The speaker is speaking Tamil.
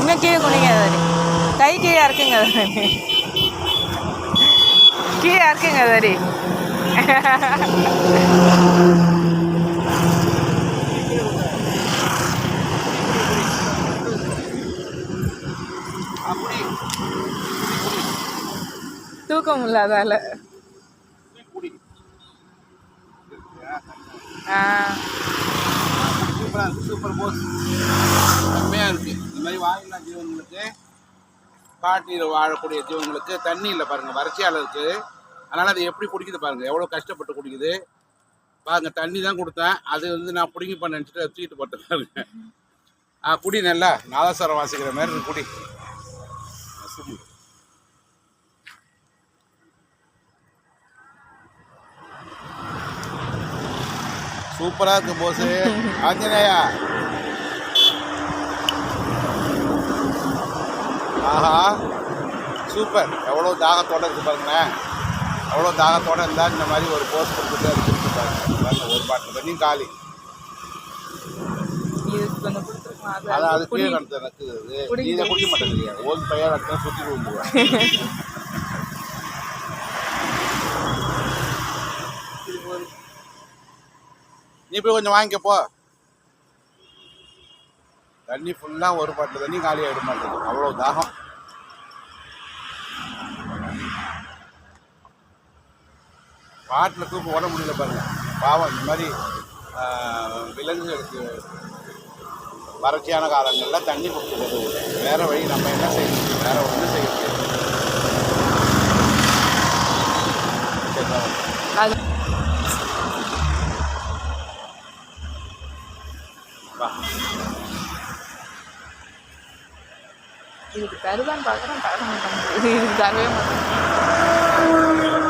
இன்னும் கீழே குனிங்க தாடி கை கீழே இருக்குங்க தாடி கீழே இருக்குங்க தாடி அப்படி தூக்கம் இல்லாதால. குடி ஆ. சூப்பராக இருக்கு சூப்பர் போஸ். செம்மையாக இருக்குது இந்த மாதிரி வாயில்லா ஜீவன்களுக்கு காட்டில் வாழக்கூடிய ஜீவன்களுக்கு தண்ணி இல்லை பாருங்கள் வறட்சியால் இருக்குது அதனால் அது எப்படி குடிக்குது பாருங்கள் எவ்வளோ கஷ்டப்பட்டு குடிக்குது. பாருங்க தண்ணி தான் கொடுத்தேன். அது வந்து நான் பிடிங்கி பண்ண நினச்சிட்டு தூக்கிட்டு போட்டேன் பாருங்க. ஆ குடி நல்லா. நாதஸ்வரம் வாசிக்கிற மாதிரி இருக்கு, குடி. சும்மா. சூப்பரா இருக்கு போஸ் ஆஞ்சநேயா. ஆஹா. சூப்பர். எவ்வளோ தாகத்தோட இருக்கு பாருங்களேன் எவ்வளோ தாகத்தோட இருந்தால் இந்த மாதிரி ஒரு போஸ் கொடுத்துட்டு அது கொடுத்து பாருங்க ஒரு பாட்டில் தண்ணி காலி. அதான் அது கீழே நடத்த நடக்குது இதை குடிக்க மாட்டேங்கிறீங்க ஓன் பையன் நடத்த சுற்றி விழுந்துருவேன் நீ போய் கொஞ்சம் வாங்கிக்க போ. தண்ணி ஃபுல்லாக ஒரு பாட்டில் தண்ணி காலி ஆகிட மாட்டேங்குது. அவ்வளோ தாகம். பாட்டில் தூக்கு ஓட முடியல பாருங்க. பாவம் இந்த மாதிரி விலங்குகளுக்கு வறட்சியான காலங்களில் தண்ணி கொடுத்துக்கிறது வேறு வழி நம்ம என்ன செய்யணும் வேறு ஒன்றும் செய்ய முடியாது இதுக்கு தருதான் பார்க்குறேன் தர மாட்டாங்க இதுக்கு தரவே மாட்டேன்.